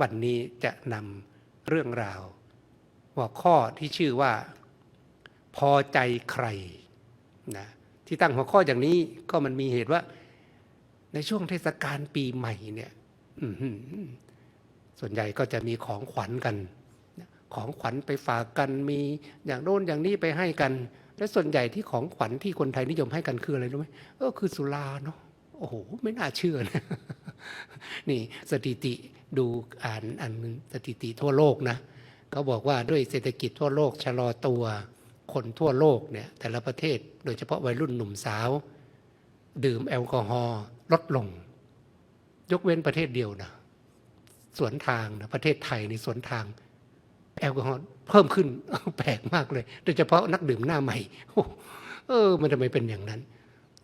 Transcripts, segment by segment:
วันนี้จะนำเรื่องราว หัวข้อที่ชื่อว่า พอใจใครนะที่ตั้งหัวข้ออย่างนี้ก็มันมีเหตุว่า ในช่วงเทศกาลปีใหม่เนี่ยส่วนใหญ่ก็จะมีของขวัญกัน ของขวัญไปฝากกันมีอย่างโน้นอย่างนี้ไปให้กัน และส่วนใหญ่ที่ของขวัญที่คนไทยนิยมให้กันคืออะไรรู้ไหมเออคือสุราเนาะโอ้โหไม่น่าเชื่อนะนี่สถิติ ดูอ่านอ่านสถิติทั่วโลกนะเขาบอกว่าด้วยเศรษฐกิจทั่วโลกชะลอตัวคนทั่วโลกเนี่ยแต่ละประเทศโดยเฉพาะวัยรุ่นหนุ่มสาว ดื่มแอลกอฮอล์ลดลง ยกเว้นประเทศเดียวนะสวนทางนะประเทศไทยในสวนทาง แอลกอฮอล์เพิ่มขึ้นแปลกมากเลย โดยเฉพาะนักดื่มหน้าใหม่โอ้เออ มันทำไมเป็นอย่างนั้น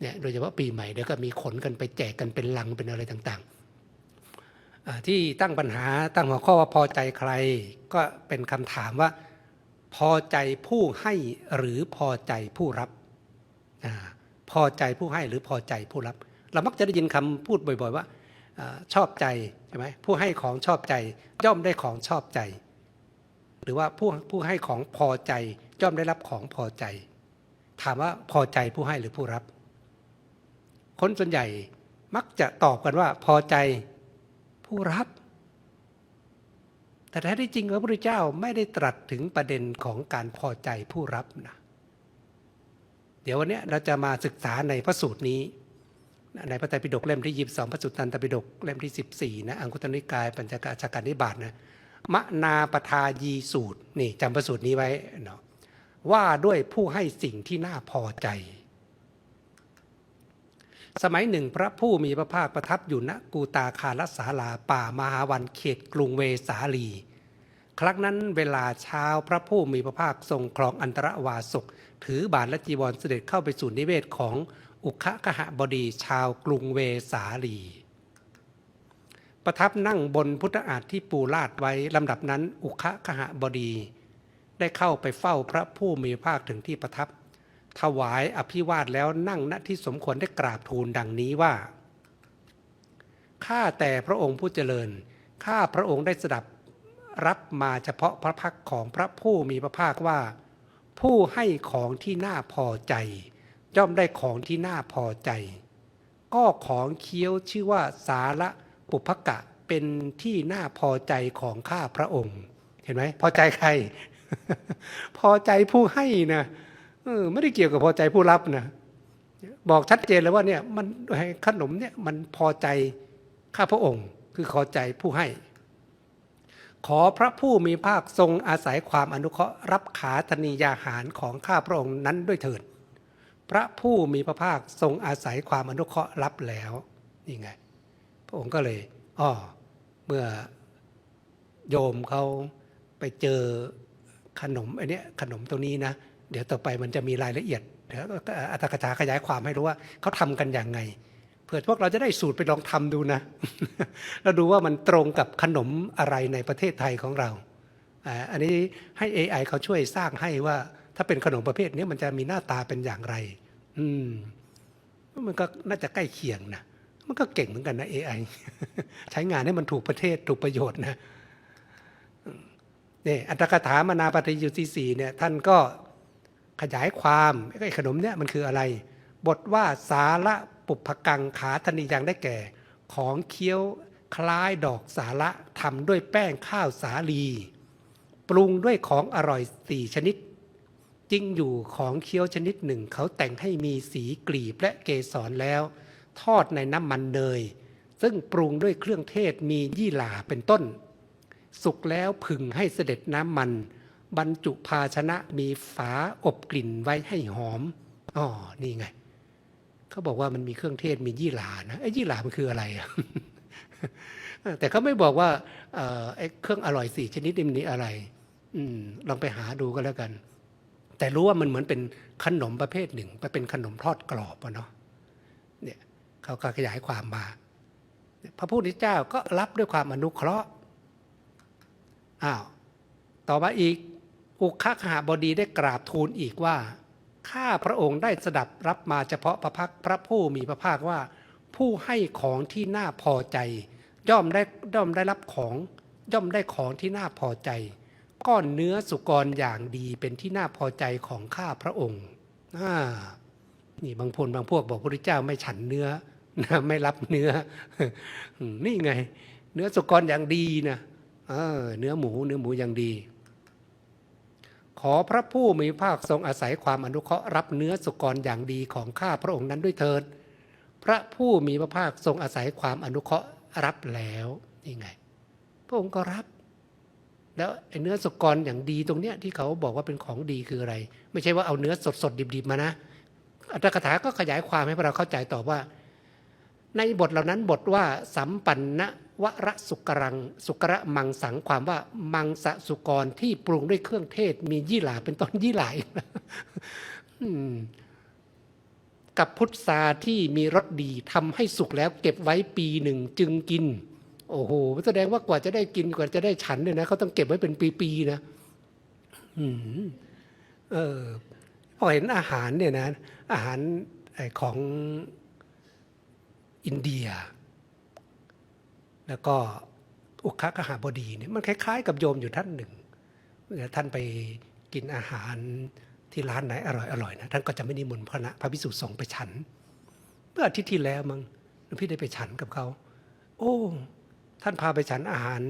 เนี่ยโดยเฉพาะปีใหม่เดี๋ยวก็มีขนกันไปแจกกันเป็นลังเป็นอะไรต่าง ๆ ที่ตั้งปัญหาตั้งหัวข้อว่าพอใจใคร ก็เป็นคำถามว่า พอใจผู้ให้หรือพอใจผู้รับอพอใจผู้ให้หรือพอใจผู้รับ เรามักจะได้ยินคำพูดบ่อย ๆ ว่าอชอบใจใช่ไหมผู้ให้ของชอบใจ ย่อมได้ของชอบใจ หรือว่าผู้ผู้ให้ของพอใจย่อมได้รับของพอใจ ถามว่าพอใจผู้ให้หรือผู้รับ คนส่วนใหญ่มักจะตอบกันว่าพอใจ ผู้รับ แต่แท้ที่จริงพระพุทธเจ้าไม่ได้ตรัสถึงประเด็นของการพอใจผู้รับนะเดี๋ยววันนี้เราจะมาศึกษาในพระสูตรนี้ ในพระไตรปิฎกเล่มที่ยีสองพระสุตตันตปิฎกเล่มที่สิบสี่นะอังคุตรนิกายปัญจกาชาการนิบาตนะมะนาปทายีสูตรนี่จำพระสูตรนี้ไว้เนาะว่าด้วยผู้ให้สิ่งที่น่าพอใจ สมัยหนึ่งพระผู้มีพระภาคประทับอยู่ณกูตาคารสาลาป่ามหาวันเขตกรุงเวสาลี ครั้งนั้นเวลาเช้าพระผู้มีพระภาคทรงครองอันตรวาสกถือบาทและจีวรเสด็จเข้าไปสู่นิเวศของอุคกหบดีชาวกรุงเวสาลี ประทับนั่งบนพุทธอาฏที่ปูลาดไว้ลำดับนั้นอุคกหบดี ได้เข้าไปเฝ้าพระผู้มีพระภาคถึงที่ประทับ ถวายอภิวาทแล้วนั่งณที่สมควรได้กราบทูลดังนี้ว่า ข้าแต่พระองค์ผู้เจริญ ข้าพระองค์ได้สดับรับมาเฉพาะพระพักของพระผู้มีพระภาคว่า ผู้ให้ของที่น่าพอใจ ย่อมได้ของที่น่าพอใจ ก็ของเคี้ยวชื่อว่าสาระปุพกะเป็นที่น่าพอใจของข้าพระองค์ เห็นไหมพอใจใคร พอใจผู้ให้นะ เออไม่ได้เกี่ยวกับพอใจผู้รับนะบอกชัดเจนเลยว่าเนี่ยมันขนมเนี่ยมันพอใจข้าพระองค์ คือขอใจผู้ให้ ขอพระผู้มีภาคทรงอาศัยความอนุเคราะห์รับขาธนียาหารของข้าพระองค์นั้นด้วยเถิด พระผู้มีพระภาคทรงอาศัยความอนุเคราะห์รับแล้วนี่ไง พระองค์ก็เลยอ้อเมื่อโยมเขาไปเจอขนมไอันนี้ยขนมตัวนี้นะเเดี๋ยวต่อไปมันจะมีรายละเอียดเดี๋ยวอัตถกถาขยายความให้รู้ว่าเขาทำกันอย่างไงเผื่อพวกเราจะได้สูตรไปลองทำดูนะแล้วดูว่ามันตรงกับขนมอะไรในประเทศไทยของเราอ่าอันนี้ให้ AI เขาช่วยสร้างให้ว่า ถ้าเป็นขนมประเภทนี้มันจะมีหน้าตาเป็นอย่างไร อืมมันก็น่าจะใกล้เคียงนะมันก็เก่งเหมือนกันนะ AI ใช้งานให้มันถูกประเทศถูกประโยชน์นะนี่อัตถกถามนาปฏิยุติสีเนี่ยท่านก็ ขยายความไอ้ขนมเนี่ยมันคืออะไร บทว่าสาระปุพกังขาธนียังได้แก่ ของเคี้ยวคล้ายดอกสาระทำด้วยแป้งข้าวสาลี ปรุงด้วยของอร่อยสี่ชนิดจริงอยู่ของเคี้ยวชนิดหนึ่ง เขาแต่งให้มีสีกลีบและเกสรแล้ว ทอดในน้ำมันเนยซึ่งปรุงด้วยเครื่องเทศมียี่หร่าเป็นต้น สุกแล้วผึ่งให้เสด็จน้ำมัน บรรจุภาชนะมีฝาอบกลิ่นไว้ให้หอมอ๋อนี่ไงเขาบอกว่ามันมีเครื่องเทศมียี่หร่านะไอ้ยี่หร่ามันคืออะไรอะแต่เขาไม่บอกว่าไอ้เครื่องอร่อยสี่ชนิดนี่มันนี่อะไรอลองไปหาดูก็แล้วกัน แต่รู้ว่ามันเหมือนเป็นขนมประเภทหนึ่งไปเป็นขนมทอดกรอบอะเนาะเนี่ยเขาก็ขยายความมา พระพุทธเจ้าก็รับด้วยความอนุเคราะห์อ้าวต่อมาอีก อุคคหาบดีได้กราบทูลอีกว่า ข้าพระองค์ได้สดับรับมาเฉพาะพระพักพระผู้มีพระภาคว่า ผู้ให้ของที่น่าพอใจ ย่อมได้ย่อมได้รับของ ย่อมได้ของที่น่าพอใจ ก้อนเนื้อสุกรอย่างดีเป็นที่น่าพอใจของข้าพระองค์อ่านี่บางพลบางพวกบอกพระพุทธเจ้าไม่ฉันเนื้อนะไม่รับเนื้อ นี่ไง เนื้อสุกรอย่างดีนะเออเนื้อหมู เนื้อหมูอย่างดี ขอพระผู้มีภาคทรงอาศัยความอนุเคราะห์รับเนื้อสุกรอย่างดีของข้าพระองค์นั้นด้วยเถิด พระผู้มีพระภาคทรงอาศัยความอนุเคราะห์รับแล้วนี่ไง พระองค์ก็รับ แล้วไอ้เนื้อสุกรอย่างดีตรงเนี้ยที่เขาบอกว่าเป็นของดีคืออะไร ไม่ใช่ว่าเอาเนื้อสดๆดิบๆมานะอัตถกถาก็ขยายความให้พวกเราเข้าใจต่อว่า ในบทเหล่านั้นบทว่าสัมปันนะ วระสุกรัง สุกระมังสังความว่ามังสะสุกรที่ปรุงด้วยเครื่องเทศ มียี่หร่าเป็นต้นยี่หร่าอีกนะอืมกับพุทราที่มีรสดีทำให้สุกแล้วเก็บไว้ปีหนึ่งจึงกิน โอ้โหแสดงว่ากว่าจะได้กินกว่าจะได้ฉันเนี่ยนะเขาต้องเก็บไว้เป็นปีๆนะอเออพอเห็นอาหารเนี่ยนะ อาหารของอินเดีย แล้วก็อุคกหาบดีเนี่ยมันคล้ายๆ กับโยมอยู่ท่านหนึ่งเมื่อท่านไปกินอาหารที่ร้านไหนอร่อยๆนะท่านก็จะไม่นิมนต์พระนะพระพิสุสงฆ์ไปฉันเมื่ออาทิตย์ที่แล้วมั้งหลวงพี่ได้ไปฉันกับเขาโอ้ท่านพาไปฉันอาหาร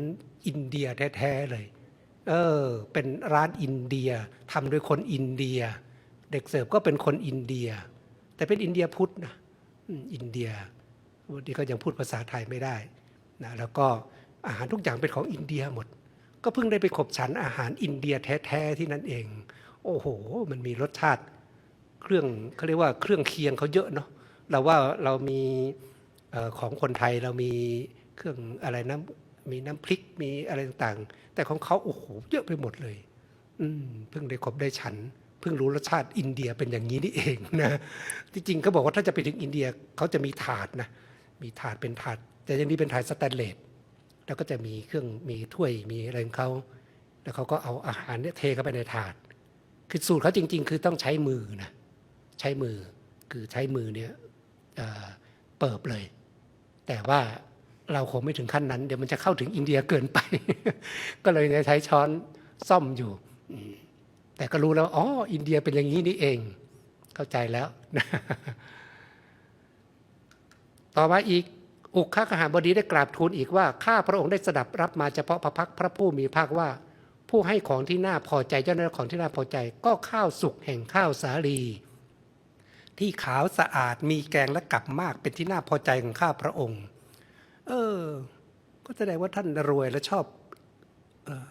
อินเดียแท้ๆเลย เออ เป็นร้านอินเดียทำโดยคนอินเดีย เด็กเสิร์ฟก็เป็นคนอินเดีย แต่เป็นอินเดียพุทธนะอินเดียวันนี้ก็ยังพูดภาษาไทยไม่ได้ นะแล้วก็อาหารทุกอย่างเป็นของอินเดียหมด ก็เพิ่งได้ไปขบฉันอาหารอินเดียแท้ๆที่นั่นเอง โอ้โห มันมีรสชาติเครื่องเขาเรียกว่าเครื่องเคียงเขาเยอะเนาะเราว่าเรามีของคนไทยเรามีเครื่องอะไรนะมีน้ำพริกมีอะไรต่างๆ แต่ของเขาโอ้โหเยอะไปหมดเลย อืมเพิ่งได้ขบได้ฉันเพิ่งรู้รสชาติอินเดียเป็นอย่างนี้นี่เองนะที่จริงเขาบอกว่าถ้าจะไปถึงอินเดียเขาจะมีถาดนะมีถาดเป็นถาด แต่ยังนี้เป็นถ่าดสแตนเลสแล้วก็จะมีเครื่องมีถ้วยมีอะไรของเขาแล้วเขาก็เอาอาหารเนี่ยเทเข้าไปในถาด คือสูตรเขาจริง ๆ คือต้องใช้มือนะใช้มือคือใช้มือเนี่ยเเปิบเลย แต่ว่าเราคงไม่ถึงขั้นนั้น เดี๋ยวมันจะเข้าถึงอินเดียเกินไป ก็เลยใช้ช้อนซ่อมอยู่ แต่ก็รู้แล้วอ๋ออินเดียเป็นอย่างนี้นี่เอง เข้าใจแล้ว ต่อมาอีก อุคคหาบดีได้กราบทูลอีกว่า ข้าพระองค์ได้สดับรับมาเฉพาะพระพักพระผู้มีภาคว่า ผู้ให้ของที่น่าพอใจเจ้าหน้าของที่น่าพอใจ ก็ข้าวสุกแห่งข้าวสาลี ที่ขาวสะอาดมีแกงและกับมากเป็นที่น่าพอใจของข้าพระองค์ เออ ก็แสดงว่าท่านรวยและชอบออ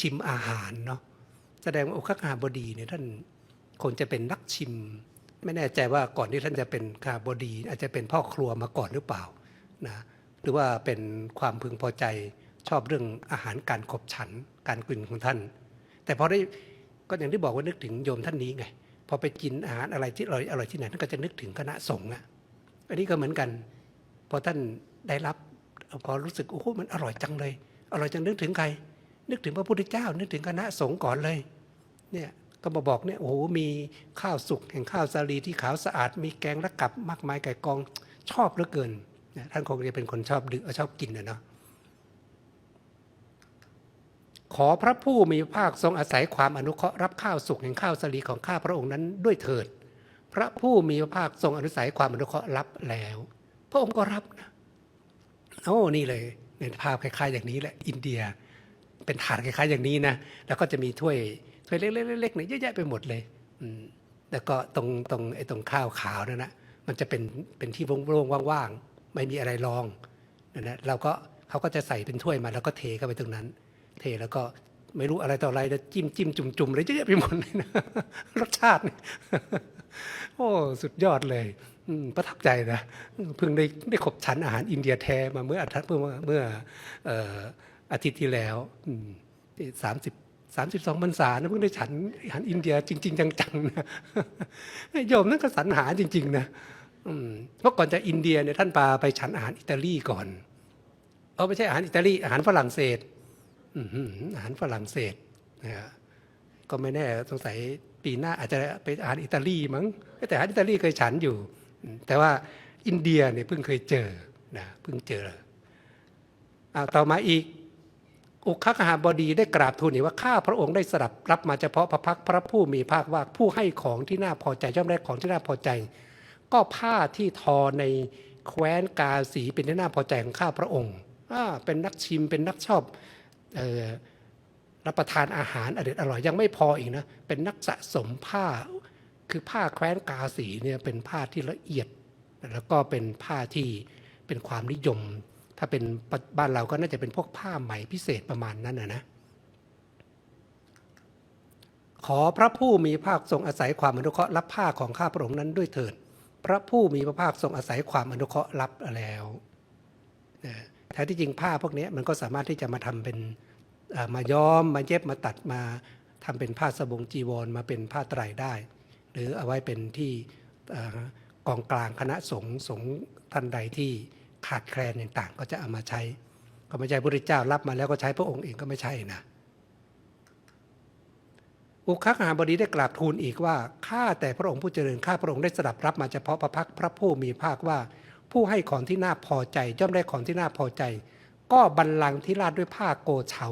ชิมอาหารเนาะแสดงว่าอุคคหาบดีเนี่ยท่านคงจะเป็นนักชิม ไม่แน่ใจว่าก่อนที่ท่านจะเป็นคาบดี อาจจะเป็นพ่อครัวมาก่อนหรือเปล่า นะหรือว่าเป็นความพึงพอใจชอบเรื่องอาหารการขบฉันการกลิ่นของท่าน แต่พอได้ก็อย่างที่บอกว่านึกถึงโยมท่านนี้ไงพอไปกินอาหารอะไรที่อร่อยอร่อยที่ไหนท่านก็จะนึกถึงคณะสงฆ์อะอันนี้ก็เหมือนกัน พอท่านได้รับพอรู้สึกโอ้โหมันอร่อยจังเลย อร่อยจังนึกถึงใคร นึกถึงพระพุทธเจ้า นึกถึงคณะสงฆ์ก่อนเลยเนี่ยก็มาบอกเนี่ยโอ้โหมีข้าวสุกแห่งข้าวสาลีที่ขาวสะอาด มีแกงและกับมากมายไก่กองชอบเหลือเกิน ท่านคงจะเป็นคนชอบดื่มชอบกินนะเนาะขอพระผู้มีพระภาคทรงอาศัยความอนุเคราะห์รับข้าวสุกแห่งข้าวสลีของข้าพระองค์นั้นด้วยเถิด พระผู้มีพระภาคทรงอนุสัยความอนุเคราะห์รับแล้ว พระองค์ก็รับนะโอ้นี่เลยในภาพคล้ายๆ อย่างนี้แหละอินเดีย เป็นถาดคล้ายๆ อย่างนี้นะแล้วก็จะมีถ้วยถ้วยเล็กๆๆๆเนี่ยเยอะแยะไปหมดเลยอืมแล้วก็ตรงตรงไอ้ตรงข้าวขาวนั่นนะมันจะเป็นเป็นที่โล่งๆว่างๆ ไม่มีอะไรรองนั่นนะเราก็เขาก็จะใส่เป็นถ้วยมาแล้วก็เทเข้าไปตรงนั้น เทแล้วก็ไม่รู้อะไรต่ออะไรแล้วจิ้มจิ้มจุ่มจุ่มเลยเยอะไปหมดเลยนะรสชาติ โอ้สุดยอดเลยประทับใจนะเพิ่งได้ได้ขบฉันอาหารอินเดียแท้มาเมื่ออาทิตย์เมื่อเมื่ออาทิตย์ที่แล้วสามสิบสามสิบสองพรรษานะเพิ่งได้ฉันอาหารอินเดียจริง ๆ จังๆนะโยมนั่นก็สรรหาจริง ๆ นะ เพราะก่อนจะอินเดียเนี่ยท่านพาไปฉันอาหารอิตาลีก่อนเอาไม่ใช่อาหารอิตาลีอาหารฝรั่งเศสอาหารฝรั่งเศสนะก็ไม่แน่สงสัยปีหน้าอาจจะไปอาหารอิตาลีมั้งแต่อาหารอิตาลีเคยฉันอยู่ แต่ว่าอินเดียเนี่ยเพิ่งเคยเจอนะเพิ่งเจออาต่อมาอีกอุคคหาบดีได้กราบทูลอีกว่าข้าพระองค์ได้สดับรับมาเฉพาะพระพักพระผู้มีภาคว่าผู้ให้ของที่น่าพอใจย่อมได้ของที่น่าพอใจ ก็ผ้าที่ทอในแคว้นกาสีเป็นที่น่าพอใจของข้าพระองค์เป็นนักชิมเป็นนักชอบออรับประทานอาหารอเด็ดอร่อยยังไม่พออีกนะเป็นนักสะสมผ้าคือผ้าแคว้นกาสีเนี่ยเป็นผ้าที่ละเอียด แล้วก็เป็นผ้าที่เป็นความนิยม ถ้าเป็นบ้านเราก็น่าจะเป็นพวกผ้าไหมพิเศษประมาณนั้นนะนะขอพระผู้มีพระภาคทรงอาศัยความอนุเคราะห์รับผ้าของข้าพระองค์นั้นด้วยเถิด พระผู้มีพระภาคทรงอาศัยความอนุเคราะห์รับแล้วแท้ที่จริงผ้าพวกนี้มันก็สามารถที่จะมาทำเป็นมาย้อมมาเย็บมาตัดมาทำเป็นผ้าสบงจีวรมาเป็นผ้าไตรได้ หรือเอาไว้เป็นที่กองกลางคณะสงฆ์สงฆ์ท่านใดที่ขาดแคลนต่างๆ ก็จะเอามาใช้ ก็ไม่ใช่พระพุทธเจ้ารับมาแล้วก็ใช้พระองค์เองก็ไม่ใช่นะ อุคักหาบดีได้กราบทูลอีกว่าข้าแต่พระองค์ผู้เจริญข้าพระองค์ได้สดับรับมาเฉพาะพระพักพระผู้มีภาคว่า ผู้ให้ของที่น่าพอใจย่อมได้ของที่น่าพอใจ ก็บัลลังที่ลาดด้วยผ้าโกเชา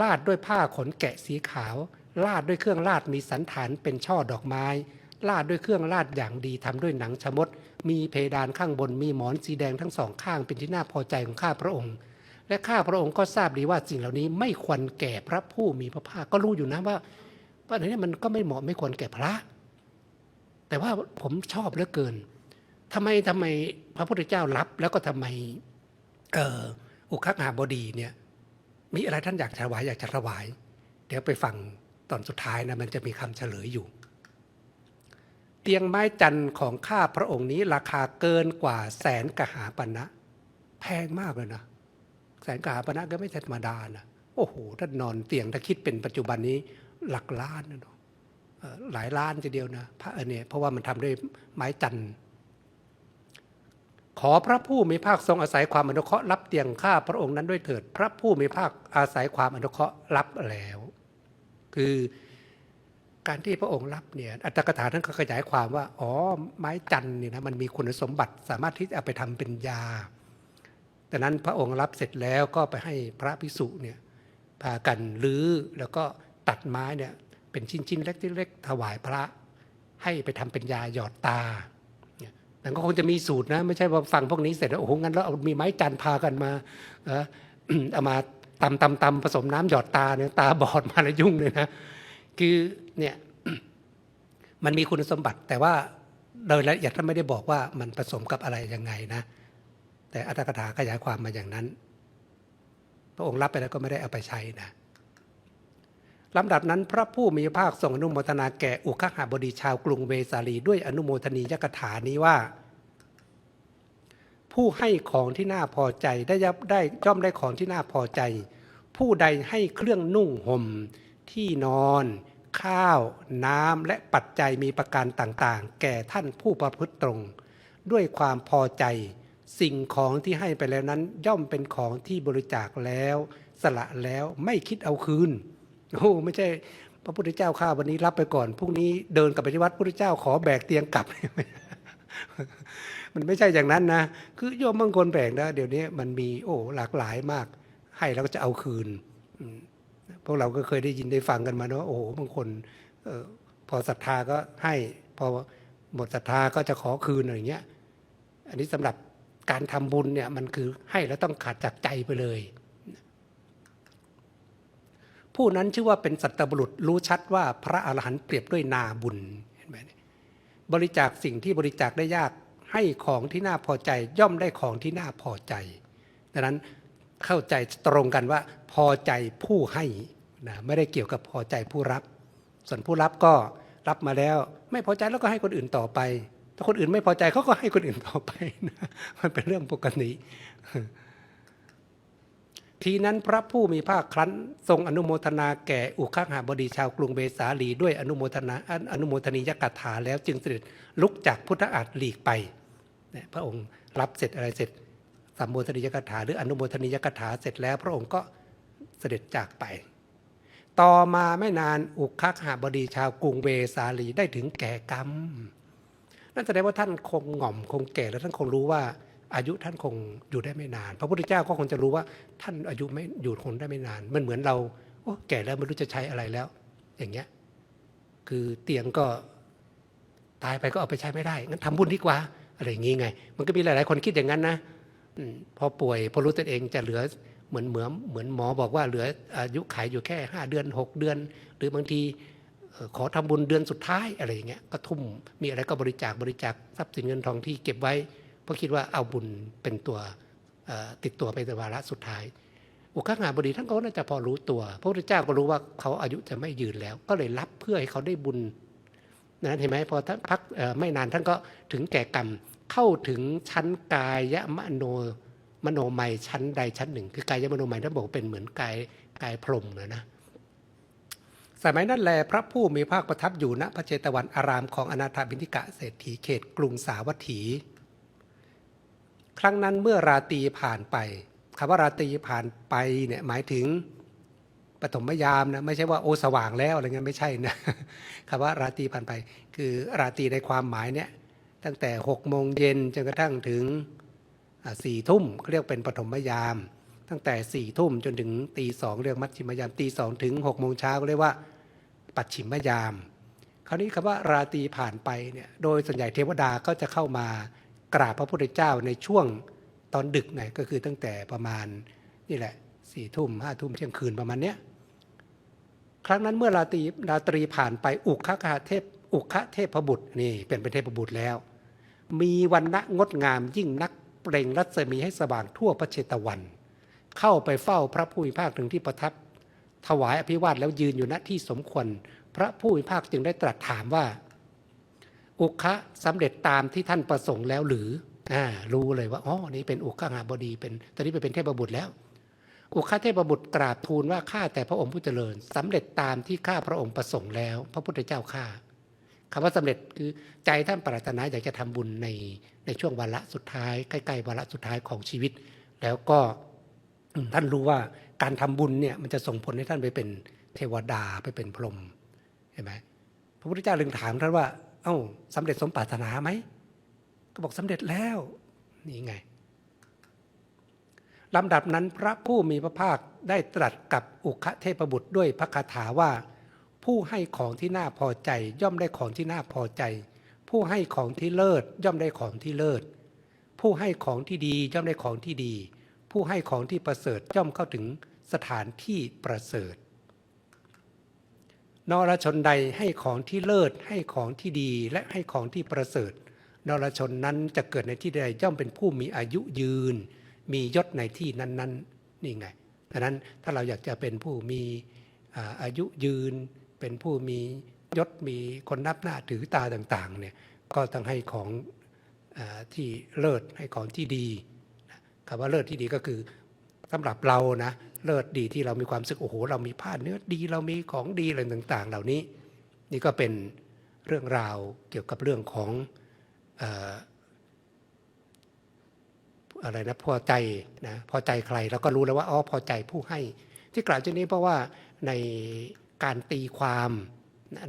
ลาดด้วยผ้าขนแกะสีขาว ลาดด้วยเครื่องลาดมีสันฐานเป็นช่อดอกไม้ ลาดด้วยเครื่องลาดอย่างดีทำด้วยหนังชะมด มีเพดานข้างบนมีหมอนสีแดงทั้งสองข้างเป็นที่น่าพอใจของข้าพระองค์ และข้าพระองค์ก็ทราบดีว่าสิ่งเหล่านี้ไม่ควรแก่พระผู้มีพระภาคก็รู้อยู่นะว่าว่าอันนี้มันก็ไม่เหมาะไม่ควรแก่พระ แต่ว่าผมชอบเหลือเกินทำไมทำไมพระพุทธเจ้ารับ แล้วก็ทำไมเอออุคักหาบดีเนี่ยมีอะไรท่านอยากถวายอยากจะถวาย เดี๋ยวไปฟังตอนสุดท้ายนะมันจะมีคำเฉลยอยู่ เตียงไม้จันทร์ของข้าพระองค์นี้ราคาเกินกว่าแสนกหาปณะนะแพงมากเลยนะ แสนกหาปณะก็ไม่ธรรมดานะโอ้โหท่านอนเตียงถ้าคิดเป็นปัจจุบันนี้หลักล้านนะเนาะหลายล้านทีเดียวนะพระเนี่ยเพราะว่ามันทำด้วยไม้จันทร์ขอพระผู้มีภาคทรงอาศัยความอนุเคราะห์รับเตียงข้าพระองค์นั้นด้วยเถิด พระผู้มีภาคอาศัยความอนุเคราะห์รับแล้ว คือการที่พระองค์รับเนี่ยอัตถกถาท่านก็ขยายความว่า อ๋อไม้จันทร์เนี่ยนะมันมีคุณสมบัติสามารถที่จะเอาไปทำเป็นยา ดังนั้นพระองค์รับเสร็จแล้วก็ไปให้พระภิกษุเนี่ยพากันรื้อแล้วก็ตัดไม้เนี่ยเป็นชิ้นๆ เล็กๆถวายพระ ให้ไปทำเป็นยาหยอดตาเนี่ยแต่ก็คงจะมีสูตรนะ ไม่ใช่ว่าฟังพวกนี้เสร็จแล้วโอ้โหงั้นแล้วเอามีไม้จันพากันมาเออเอามาตำตำตำผสมน้ำหยอดตาเนี่ยตาบอดมาแล้วยุ่งเลยนะคือเนี่ยมันมีคุณสมบัติแต่ว่าโดยละเอียดท่านไม่ได้บอกว่ามันผสมกับอะไรยังไงนะ แต่อัตถกถาขยายความมาอย่างนั้น พระองค์รับไปแล้วก็ไม่ได้เอาไปใช้นะลำดับนั้นพระผู้มีพระภาคทรงอนุโมทนาแก่อุคหบดีชาวกรุงเวสาลีด้วยอนุโมทนียกถานี้ว่า ผู้ให้ของที่น่าพอใจได้ยับได้ย่อมได้ของที่น่าพอใจ ผู้ใดให้เครื่องนุ่งห่ม ที่นอน ข้าว น้ำและปัจจัยมีประการต่างๆ แก่ท่านผู้ประพฤติตรง ด้วยความพอใจ สิ่งของที่ให้ไปแล้วนั้น ย่อมเป็นของที่บริจาคแล้ว สละแล้วไม่คิดเอาคืนโอ้ไม่ใช่ พระพุทธเจ้าข้าวันนี้รับไปก่อนพรุ่งนี้เดินกลับไปที่วัดพระพุทธเจ้าขอแบกเตียงกลับ มันไม่ใช่อย่างนั้นนะคือโยมบางคนแบ่งนะเดี๋ยวนี้มันมีโอ้หลากหลายมาก ให้แล้วก็จะเอาคืนพวกเราก็เคยได้ยินได้ฟังกันมาเนาะโอ้โหบางคนออพอศรัทธาก็ให้ พอหมดศรัทธาก็จะขอคืนอะไรเงี้ย อันนี้สำหรับ การทำบุญเนี่ยมันคือให้แล้วต้องขาดจากใจไปเลย ผู้นั้นชื่อว่าเป็นสัตบุรุษรู้ชัดว่าพระอรหันต์เปรียบด้วยนาบุญเห็นไหมบริจาคสิ่งที่บริจาคได้ยากให้ของที่น่าพอใจย่อมได้ของที่น่าพอใจ ดังนั้นเข้าใจตรงกันว่า พอใจผู้ให้นะไม่ได้เกี่ยวกับพอใจผู้รับ ส่วนผู้รับก็รับมาแล้ว ไม่พอใจแล้วก็ให้คนอื่นต่อไป ถ้าคนอื่นไม่พอใจเขาก็ให้คนอื่นต่อไปนะมันเป็นเรื่องปกติ ทีนั้นพระผู้มีภาคครั้น ทรงอนุโมทนาแก่อุคหาบดีชาวกรุงเบสาลีด้วยอนุโมทนาอนุโมทนียกถาแล้วจึงเสด็จลุกจากพุทธอาฏหลีกไปพระองค์รับเสร็จอะไรเสร็จสัมโมทนียกถาหรืออนุโมทนียกถาเสร็จแล้ว พระองค์ก็เสด็จจากไป ต่อมาไม่นานอุคหาบดีชาวกรุงเวสาลีได้ถึงแก่กรรม นั่นแสดงว่าท่านคงหง่อมคงแก่แล้วท่านคงรู้ว่าอายุท่านคงอยู่ได้ไม่นาน พระพุทธเจ้าก็คงจะรู้ว่าท่านอายุไม่อยู่คงได้ไม่นาน มันเหมือนเราโอ้แก่แล้วไม่รู้จะใช้อะไรแล้ว อย่างเงี้ยคือเตียงก็ตายไปก็เอาไปใช้ไม่ได้งั้นทำบุญดีกว่า อะไรอย่างงี้ไง มันก็มีหลาย ๆ คนคิดอย่างนั้นนะอพอป่วยพอรู้ตัวเองจะเหลือเหมือนเหมือนเหมือนหมอบอกว่าเหลืออายุขายอยู่แค่ห้าเดือนหกเดือน หรือบางที ขอทำบุญเดือนสุดท้ายอะไรอย่างเงี้ยก็ทุ่มมีอะไรก็บริจาคบริจาคทรัพย์สินเงินทองที่เก็บไว้ เพราะคิดว่าเอาบุญเป็นตัวติดตัวไปในวาระสุดท้าย อุคหาบดีท่านก็น่าจะพอรู้ตัว พระพุทธเจ้าก็รู้ว่าเขาอายุจะไม่ยืนแล้ว ก็เลยรับเพื่อให้เขาได้บุญนะเห็นไหมพอท่านพักไม่นานท่านก็ถึงแก่กรรมเข้าถึงชั้นกายมโนมโนมัยชั้นใดชั้นหนึ่ง คือกายมโนมัยท่านบอกเป็นเหมือนกายกายพรหมนะนะ สมัยนั้นแลพระผู้มีภาคประทับอยู่ณพระเจตวันอารามของอนาถบินทิกะเศรษฐีเขตกรุงสาวัตถี ครั้งนั้นเมื่อราตรีผ่านไปคำว่าราตรีผ่านไปเนี่ยหมายถึงปฐมยามนะไม่ใช่ว่าโอสว่างแล้วอะไรเงี้ยไม่ใช่นะคำว่าราตรีผ่านไป คือราตรีในความหมายเนี่ยตั้งแต่หกโมงเย็นจนกระทั่งถึงสี่ทุ่มเขาเรียกเป็นปฐมยาม ตั้งแต่สี่ทุ่มจนถึงตีสองเรียกมัชชิมยามตีสองถึงหกโมงเช้าก็เรียกว่า ปัจฉิมยาม คราวนี้คำว่าราตรีผ่านไปเนี่ยโดยส่วนใหญ่เทวดาก็จะเข้ามากราบพระพุทธเจ้าในช่วงตอนดึกหน่อยก็คือตั้งแต่ประมาณนี่แหละสี่ทุ่มห้าทุ่มเที่ยงคืนประมาณเนี้ยครั้งนั้นเมื่อราตรีราตรีผ่านไปอุคคาเทพอุคเทพบุตรนี่เป็นเป็นเทพบุตรแล้ว มีวันณะงดงามยิ่งนักเปล่งรัศมีให้สว่างทั่วพระเชตวัน เข้าไปเฝ้าพระผู้มีภาคถึงที่ประทับ ถวายอภิวาทแล้วยืนอยู่ณที่สมควร พระผู้มีภาคจึงได้ตรัสถามว่า อุคะสำเร็จตามที่ท่านประสงค์แล้วหรืออ่ารู้เลยว่าอ๋อนี่เป็นอุคะหาบดีเป็นตอนนี้ไปเป็นเทพบุตรแล้ว อุคะเทพบุตรกราบทูลว่าข้าแต่พระองค์ผู้เจริญสำเร็จตามที่ข้าพระองค์ประสงค์แล้ว พระพุทธเจ้าข้าคำว่าสำเร็จคือใจท่านปรารถนาอยากจะทำบุญในในช่วงวาระสุดท้ายใกล้ๆวาระสุดท้ายของชีวิต แล้วก็ท่านรู้ว่า การทำบุญเนี่ยมันจะส่งผลให้ท่านไปเป็นเทวดาไปเป็นพรหมเห็นไหมพระพุทธเจ้าลึงถามท่านว่า เอ้าสำเร็จสมปรารถนาไหมก็บอกสำเร็จแล้วนี่ไงลำดับนั้นพระผู้มีพระภาคได้ตรัสกับอุคเทพบุตรด้วยพระคาถาว่า ผู้ให้ของที่น่าพอใจ ย่อมได้ของที่น่าพอใจ ผู้ให้ของที่เลิศย่อมได้ของที่เลิศ ผู้ให้ของที่ดีย่อมได้ของที่ดี ผู้ให้ของที่ประเสริฐย่อมเข้าถึงสถานที่ประเสริฐ นรชนใดให้ของที่เลิศให้ของที่ดีและให้ของที่ประเสริฐ นรชนนั้นจะเกิดในที่ใดย่อมเป็นผู้มีอายุยืน มียศในที่นั้นๆนี่ไงดังนั้นถ้าเราอยากจะเป็นผู้มีอายุยืน เป็นผู้มียศมีคนนับหน้าถือตาต่างๆเนี่ยก็ต้องให้ของอที่เลิศให้ของที่ดี คำว่าเลิศที่ดีก็คือสำหรับเรานะเลิศดีที่เรามีความสึกโอ้โหเรามีผ้าเนื้อดีเรามีของดีอะไรต่างๆ เหล่านี้ นี่ก็เป็นเรื่องราวเกี่ยวกับเรื่องของอะไรนะพอใจนะพอใจใครเราก็รู้แล้วว่าอ๋อพอใจผู้ให้ ที่กล่าวเช่นนี้เพราะว่าในการตีความ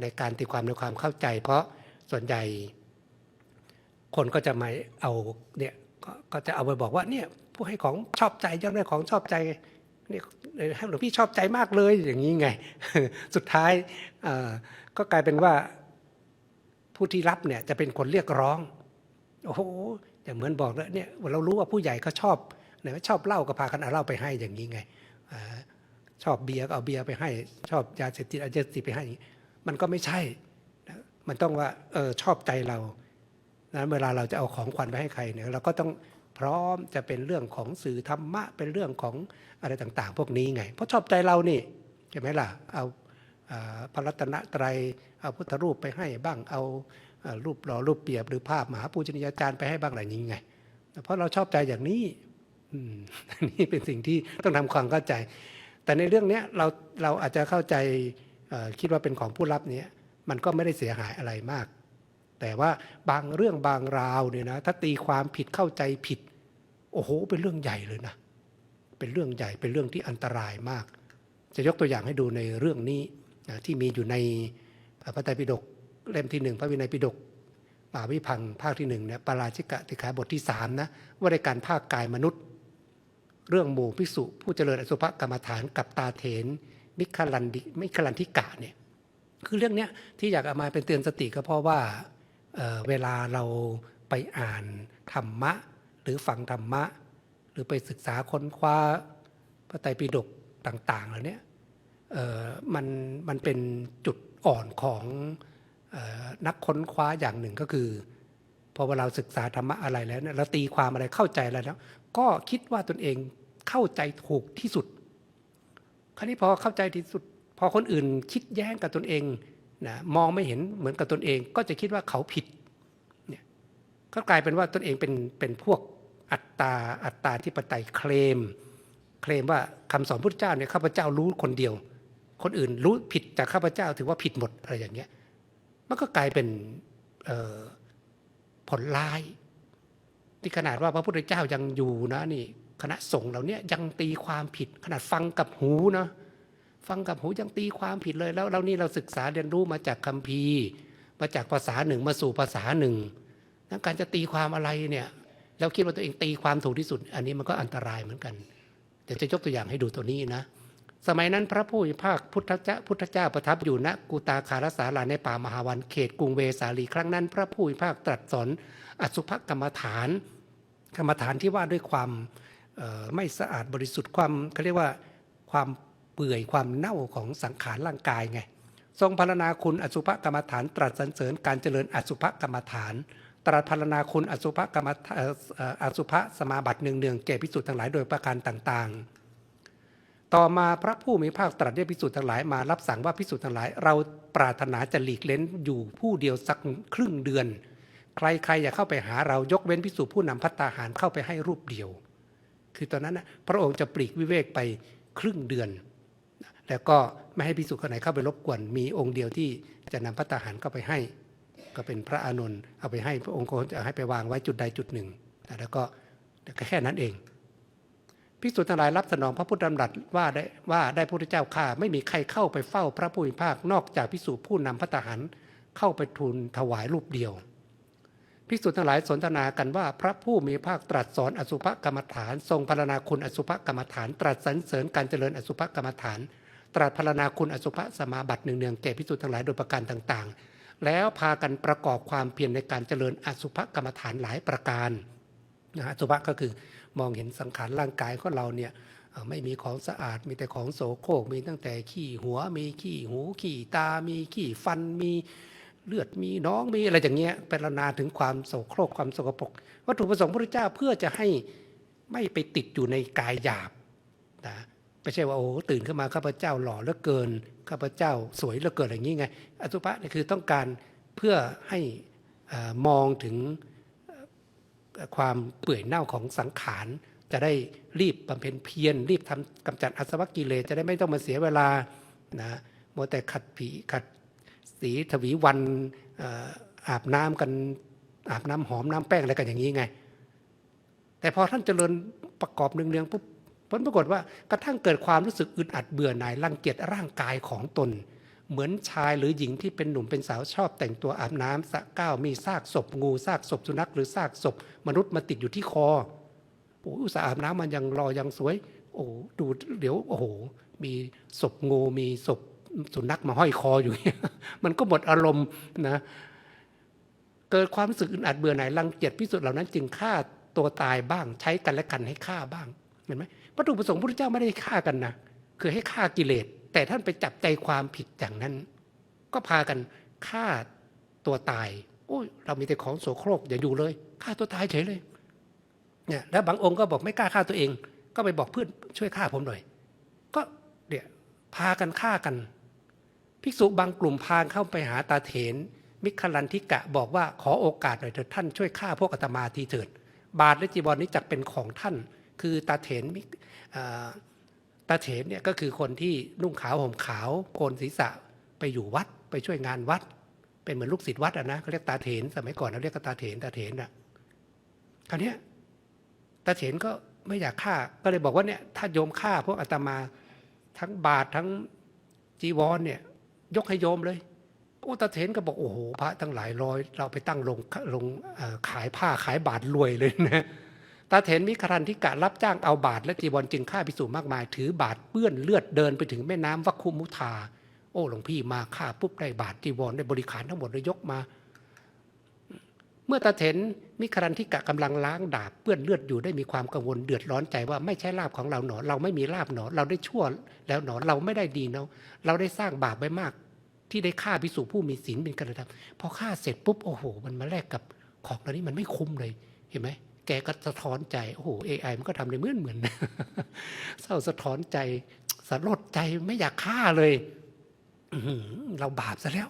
ในการตีความในความเข้าใจ เพราะส่วนใหญ่คนก็จะมาเอาเนี่ยก็จะเอาไปบอกว่าเนี่ย ผู้ให้ของชอบใจย่อมได้ของชอบใจเนี่ยให้หลวงพี่ชอบใจมากเลยอย่างนี้ไง สุดท้ายก็กลายเป็นว่าผู้ที่รับเนี่ยจะเป็นคนเรียกร้อง โอ้โหอย่างเหมือนบอกแล้วเนี่ยเรารู้ว่าผู้ใหญ่ก็ชอบไหนว่าชอบเหล้าก็พากันเอาเหล้าไปให้อย่างนี้ไงอชอบเบียร์ก็เอาเบียร์ไปให้ ชอบยาเสพติดเอายาเสพติดไปให้ มันก็ไม่ใช่ มันต้องว่าเออชอบใจเรานั้นเวลาเราจะเอาของขวัญไปให้ใครเนี่ยเราก็ต้อง พร้อมจะเป็นเรื่องของสื่อธรรมะ เป็นเรื่องของอะไรต่างๆ พวกนี้ไง เพราะชอบใจเรานี่ใช่ไหมล่ะเอาพระรัตนตรัยเอาพุทธรูปไปให้บ้างเอารูปหล่อรูปเปียบหรือภาพมหาปูชนียาจารย์ไปให้บ้างอะไรอย่างนี้ไง เพราะเราชอบใจอย่างนี้อืมนนี้เป็นสิ่งที่ต้องทำความเข้าใจ แต่ในเรื่องนี้เราเราอาจจะเข้าใจคิดว่าเป็นของผู้รับเนี้ยมันก็ไม่ได้เสียหายอะไรมาก แต่ว่าบางเรื่องบางราวเนี่ยนะถ้าตีความผิดเข้าใจผิด โอ้โห เป็นเรื่องใหญ่เลยนะ เป็นเรื่องใหญ่เป็นเรื่องที่อันตรายมาก จะยกตัวอย่างให้ดูในเรื่องนี้นะที่มีอยู่ในพระไตรปิฎกเล่มที่หนึ่งพระวินัยปิฎกมาวิพังภาคที่หนึ่งเนี่ยปาราชิกะติขาบทที่สามนะว่าในการภาคกายมนุษย์ เรื่องหมู่ภิกษุผู้เจริญอสุภกรรมฐานกับตาเถนมิคลันดิมิคลันทิกะเนี่ยคือเรื่องเนี้ยที่อยากเอามาเป็นเตือนสติก็เพราะว่า เเวลาเราไปอ่านธรรมะ หรือฟังธรรมะ หรือไปศึกษาค้นคว้าพระไตรปิฎกต่างๆเหล่านี้มันมันเป็นจุดอ่อนของออนักค้นคว้าอย่างหนึ่งก็คือพอเวลาศึกษาธรรมะอะไรแล้วเนี่ยเราตีความอะไรเข้าใจอะไรแล้วก็คิดว่าตนเองเข้าใจถูกที่สุด คราวนี้พอเข้าใจที่สุด พอคนอื่นคิดแย้งกับตนเอง นะมองไม่เห็นเหมือนกับตนเอง ก็จะคิดว่าเขาผิดเนี่ยก็กลายเป็นว่าตนเองเป็นเป็นพวกอัตตาอัตตาที่ปไตยเคลม เคลมว่าคำสอนพุทธเจ้าเนี่ยข้าพเจ้ารู้คนเดียว คนอื่นรู้ผิดจากข้าพเจ้าถือว่าผิดหมดอะไรอย่างเงี้ยมันก็กลายเป็นผลร้าย ที่ขนาดว่าพระพุทธเจ้ายังอยู่นะนี่คณะสงฆ์เหล่าเนี้ยยังตีความผิดขนาดฟังกับหูนะ ฟังกับหูยังตีความผิดเลยแล้วเรานี่เราศึกษาเรียนรู้มาจากคัมภีร์ มาจากภาษาหนึ่งมาสู่ภาษาหนึ่งนั้นการจะตีความอะไรเนี่ยเราคิดว่าตัวเองตีความถูกที่สุด อันนี้มันก็อันตรายเหมือนกันเดี๋ยวจะยกตัวอย่างให้ดูตัวนี้นะ สมัยนั้นพระผู้มีภาคพุทธเจ้าพุทธเจ้าประทับอยู่ณกุตาคารสาราในป่ามหาวันเขตกรุงเวสาลีครั้งนั้น พระผู้มีภาคตรัสสอนอสุภกรรมฐานกรรมฐานที่ว่าด้วยความไม่สะอาดบริสุทธิ์ความเขาเรียกว่าความ เปื่อยความเน่าของสังขารร่างกายไง ทรงพรรณาคุณอสุภกรรมฐาน ตรัสสรรเสริญการเจริญอสุภกรรมฐาน ตรัสพรรณาคุณอสุภกรรมอสุภสมาบัติเนืองๆแก่พิสุทธ์ทั้งหลายโดยประการต่างๆ ต่อมาพระผู้มีภาคตรัสเรียกพิสุทธ์ทั้งหลายมารับสั่งว่าพิสุทธ์ทั้งหลาย เราปรารถนาจะหลีกเล้นอยู่ผู้เดียวสักครึ่งเดือน ใครๆอย่าเข้าไปหาเรายกเว้นพิสุผู้นำพัตตาหารเข้าไปให้รูปเดียว คือตอนนั้นนะพระองค์จะปลีกวิเวกไปครึ่งเดือน แล้วก็ไม่ให้พิสุคนไหนเข้าไปรบกวน มีองค์เดียวที่จะนำพัตตาหารเข้าไปให้ ก็เป็นพระอานนท์เอาไปให้พระองค์ก็จะให้ไปวางไว้จุดใดจุดหนึ่ง แล้วก็ก็แค่นั้นเองภิกษุทั้งหลายรับสนองพระพุทธดำรัสว่าได้ว่าได้พระพุทธเจ้าข้าไม่มีใครเข้าไปเฝ้าพระผู้มีภาคนอกจากภิกษุผู้นำพระตาหารเข้าไปทูลถวายรูปเดียวภิกษุทั้งหลายสนทนากันว่า พระผู้มีภาคตรัสสอนอสุภกรรมฐาน ทรงพรรณนาคุณอสุภกรรมฐาน ตรัสสรรเสริญการเจริญอสุภกรรมฐาน ตรัสพรรณนาคุณอสุภสมาบัติเนืองแก่ภิกษุทั้งหลายโดยประการต่างๆ แล้วพากันประกอบความเพียรในการเจริญอสุภกรรมฐานหลายประการนะอสุภก็คือมองเห็นสังขารร่างกายของเราเนี่ยไม่มีของสะอาดมีแต่ของโสโครกมีตั้งแต่ขี้หัวมีขี้หูขี้ตา มีขี้ฟันมีเลือดมีน้องมีอะไรอย่างเงี้ยเป็นรนาถึงความโสโครกความสกปรกวัตถุประสงค์พระพุทธเจ้าเพื่อจะให้ไม่ไปติดอยู่ในกายหยาบนะ ไม่ใช่ว่าโอ้ตื่นขึ้นมาข้าพเจ้าหล่อเหลือเกินข้าพเจ้าสวยเหลือเกินอย่างนี้ไง อสุภะนี่คือต้องการเพื่อให้อมองถึงความเปื่อยเน่าของสังขาร จะได้รีบบำเพ็ญเพียรรีบทำกำจัดอสวกิเลสจะได้ไม่ต้องมาเสียเวลานะมัวแต่ขัดผีขัดสีถวีวันอาบน้ำกันอาบน้ำหอมน้ำแป้งอะไรกันอย่างนี้ไง แต่พอท่านเจริญประกอบเนืองๆปุ๊บ ผลปรากฏว่ากระทั่งเกิดความรู้สึกอึดอัดเบื่อหน่ายรังเกียจร่างกายของตน เหมือนชายหรือหญิงที่เป็นหนุ่มเป็นสาวชอบแต่งตัวอาบน้ำสะก้าวมีซากศพงูซากศพสุนัขหรือซากศพมนุษย์มาติดอยู่ที่คอโอ้อุตส่าห์อาบน้ำมันยังรอยังสวย โอ้ดูเดี๋ยวโอ้โห มีศพงูมีศพสุนัขมาห้อยคออยู่มันก็หมดอารมณ์นะเกิดความรู้สึกอึดอัดเบื่อหน่ายรังเกียจพิสุทธิ์เหล่านั้นจึงฆ่าตัวตายบ้าง ใช้กันและกันให้ฆ่าบ้าง เห็นไหมวัตถุประสงค์พระพุทธเจ้าไม่ได้ฆ่ากันนะคือให้ฆ่ากิเลส แต่ท่านไปจับใจความผิดอย่างนั้น ก็พากันฆ่าตัวตายโอ้ยเรามีแต่ของโสโครกอย่าอยู่เลยฆ่าตัวตายเฉยเลยเนี่ยแล้วบางองค์ก็บอกไม่กล้าฆ่าตัวเอง ก็ไปบอกเพื่อนช่วยฆ่าผมหน่อย ก็เดี๋ยวพากันฆ่ากัน ภิกษุบางกลุ่มพาเข้าไปหาตาเถน มิคลันทิกะบอกว่าขอโอกาสหน่อยเถิดท่านช่วยฆ่าพวกอาตมาทีเถิด บาทและจีวรนี้จักเป็นของท่าน คือตาเถนตาเถนเนี่ยก็คือคนที่นุ่งขาวห่มขาวโกนศีรษะไปอยู่วัดไปช่วยงานวัด เป็นเหมือนลูกศิษย์วัดอะนะเขาเรียกตาเถนสมัยก่อนเราเรียกกันตาเถนตาเถนอะคราวนี้ตาเถนก็ไม่อยากฆ่าก็เลยบอกว่าเนี่ยถ้าโยมฆ่าพวกอาตมาทั้งบาททั้งจีวรเนี่ยยกให้โยมเลยโอ้ตาเถนก็บอกโอ้โหพระตั้งหลายร้อย เราไปตั้งลงลงขายผ้าขายบาทรวยเลยนะ ตาเถนมิครันที่กะรับจ้างเอาบาทและจีวรจึงฆ่าพิสูจมากมาย ถือบาทเปื้อนเลือดเดินไปถึงแม่น้ำวัคคุมุทาโอ้หลวงพี่มาฆ่าปุ๊บได้บาทจีวรได้บริขารทั้งหมดเลยยกมา เมื่อตาเถนมิครันที่กะกำลังล้างดาบเปื้อนเลือดอยู่ได้มีความกังวลเดือดร้อนใจว่าไม่ใช่ลาบของเราหนอ เราไม่มีลาบหนอ เราได้ชั่วแล้วหนอเราไม่ได้ดีเนาะเราได้สร้างบาปไว้มาก ที่ได้ฆ่าพิสูจผู้มีศีลเป็นกระทำพอฆ่าเสร็จปุ๊บโอ้โห มันมาแลกกับของเหล่านี้มันไม่คุ้มเลยเห็นไหม แกก็สะท้อนใจโอ้โหเอไอมันก็ทำได้เหมือนเหมือนเศร้าสะท้อนใจสลดใจไม่อยากฆ่าเลยเราบาปซะแล้ว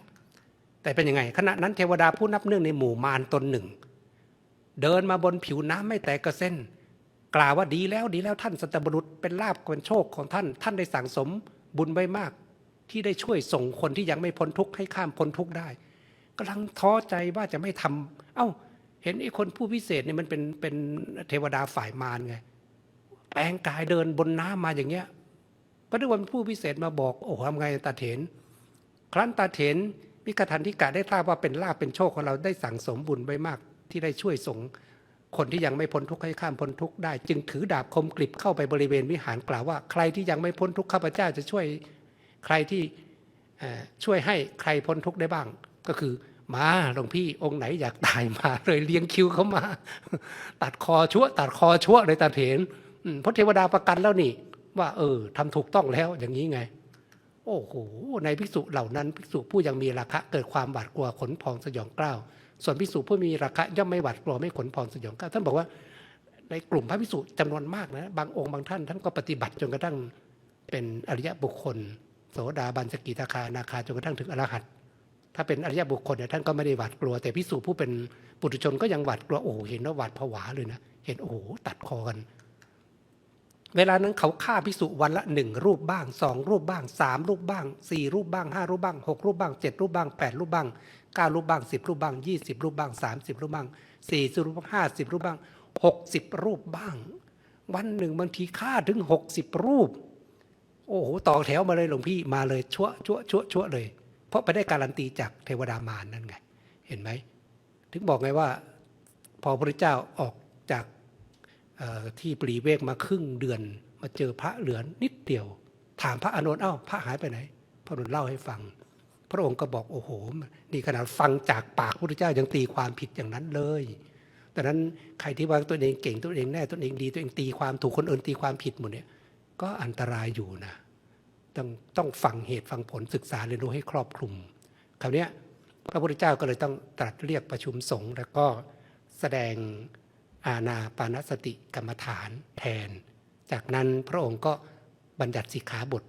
แต่เป็นยังไง ขณะนั้นเทวดาผู้นับเนื่องในหมู่มารตนหนึ่ง เดินมาบนผิวน้ำไม่แตกกระเส้น กล่าวว่าดีแล้วดีแล้วท่านสัตบุรุษเป็นลาบเป็นโชคของท่าน ท่านได้สั่งสมบุญไว้มาก ที่ได้ช่วยส่งคนที่ยังไม่พ้นทุกข์ให้ข้ามพ้นทุกข์ได้กำลังท้อใจว่าจะไม่ทำเอ้า เห็นไอ้คนผู้พิเศษเนี่ยมันเป็นเป็นเทวดาฝ่ายมารไงแปลงกายเดินบนน้ำมาอย่างเงี้ย ก็นึกว่าเป็นผู้พิเศษมาบอกโอ้โหทำไงตาเถน ครั้นตาเถนมิกทันทิกะได้ทราบว่าเป็นลาภเป็นโชคของเราได้สั่งสมบุญไว้มากที่ได้ช่วยสงคนที่ยังไม่พ้นทุกข์ให้ข้ามพ้นทุกข์ได้ จึงถือดาบคมกริบเข้าไปบริเวณวิหารกล่าวว่า ใครที่ยังไม่พ้นทุกข์ข้าพเจ้าจะช่วยใครที่ช่วยให้ใครพ้นทุกข์ได้บ้าง ก็คือ มาหลวงพี่องค์ไหนอยากตายมาเลยเลี้ยงคิวเขามา ตัดคอชั่ว ตัดคอชั่วเลยตาเถนพระเทวดาประกันแล้วนี่ ว่า เออทำถูกต้องแล้วอย่างนี้ไง โอ้โหในภิกษุเหล่านั้นภิกษุผู้ยังมีราคะเกิดความหวาดกลัวขนพองสยองกล้าวส่วนภิกษุผู้มีราคะย่อมไม่หวาดกลัวไม่ขนพองสยองกล้าวท่านบอกว่า ในกลุ่มพระภิกษุจำนวนมากนะบางองค์บางท่านท่านก็ปฏิบัติจนกระทั่งเป็นอริยบุคคล โสดาบันสกิทาคานาคาจนกระทั่งถึงอรหัต ถ้าเป็นอริยบุคคลเนี่ยท่านก็ไม่ได้หวาดกลัว แต่ภิกษุผู้เป็นปุถุชนก็ยังหวาดกลัวโอ้เห็นว่าหวาดผวาเลยนะเห็นโอ้โหตัดคอกัน เวลานั้นเขาฆ่าพิสุวันละหนึ่งรูปบ้างสองรูปบ้างสามรูปบ้างสี่รูปบ้างห้ารูปบ้างหกรูปบ้างเจ็ดรูปบ้างแปดรูปบ้างเก้ารูปบ้างสิบรูปบ้างยี่สิบรูปบ้างสามสิบรูปบ้างสี่สิบรูปบ้างห้าสิบรูปบ้างหกสิบรูปบ้าง วันหนึ่งบางทีฆ่าถึงหกสิบรูป โอ้โหต่อแถวมาเลยหลวงพี่มาเลยชั่วชั่วชั่วชั่วเลย ราะไปได้การันตีจากเทวดามารนั่นไง เห็นไหม ถึงบอกไงว่า พอพระเจ้าออกจากที่ปรีเวกมาครึ่งเดือน มาเจอพระเหลือนิดเดียว ถามพระอานนท์เอ้าพระหายไปไหน พระอานนท์เล่าให้ฟัง พระองค์ก็บอกโอ้โหนี่ขนาดฟังจากปากพระพุทธเจ้ายังตีความผิดอย่างนั้นเลยดังนั้นใครที่ว่าตัวเองเก่งตัวเองแน่ตัวเองดีตัวเองตีความถูกคนอื่นตีความผิดหมดเนี่ยก็อันตรายอยู่นะ ต้องต้องฟังเหตุฟังผลศึกษาเรียนรู้ให้ครอบคลุม คราวนี้พระพุทธเจ้าก็เลยต้องตรัสเรียกประชุมสงฆ์แล้วก็แสดงอาณาปานสติกรรมฐานแทน จากนั้นพระองค์ก็บัญญัติสิกขาบท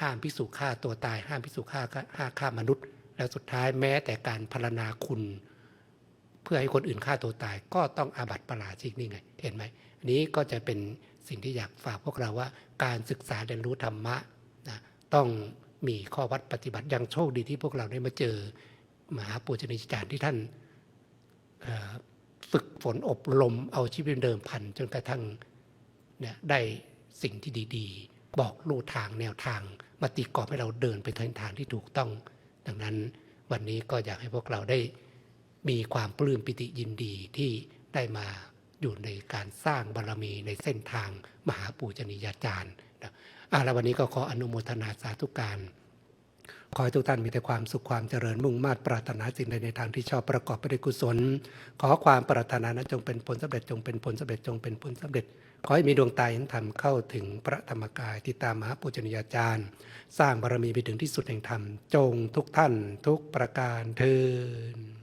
ห้ามพิสูฆ่าตัวตาย ห้ามพิสูฆ่าฆ่าฆ่ามนุษย์ แล้วสุดท้ายแม้แต่การพรรณนาคุณ เพื่อให้คนอื่นฆ่าตัวตาย ก็ต้องอาบัติประหลาชิกนี่ไง เห็นไหมอันนี้ก็จะเป็นสิ่งที่อยากฝากพวกเราว่าการศึกษาเรียนรู้ธรรมะนะ ต้องมีข้อวัดปฏิบัติยังโชคดีที่พวกเราได้มาเจอมหาปูชนียาจารย์ที่ท่านฝึกฝนอบรมเอาชีวิตเป็นเดิมพันจนกระทั่งเนี่ยได้สิ่งที่ดีๆ บอกลู่ทางแนวทาง มาตีกรอบให้เราเดินไปทางทางที่ถูกต้อง ดังนั้นวันนี้ก็อยากให้พวกเราได้มีความปลื้มปิติยินดีที่ได้มาอยู่ในการสร้างบารรมีในเส้นทางมหาปูชนียาจารย์นะ อะแล้ววันนี้ก็ขออนุโมทนาสาธุการขอให้ทุกท่านมีแต่ความสุขความเจริญมุ่งมา่ปรารถนาสิ่งใดในทางที่ชอบประกอบไปด้วยกุศล ขอความปรารถนานั้นจงเป็นผลสำเร็จจงเป็นผลสำเร็จจงเป็นผลสำเร็จ ขอให้มีดวงตาเห็นธรรมเข้าถึงพระธรรมกาย ติดตามมหาปูชนียาจารย์ สร้างบารมีไปถึงที่สุดแห่งธรรม จงทุกท่านทุกประการเทิน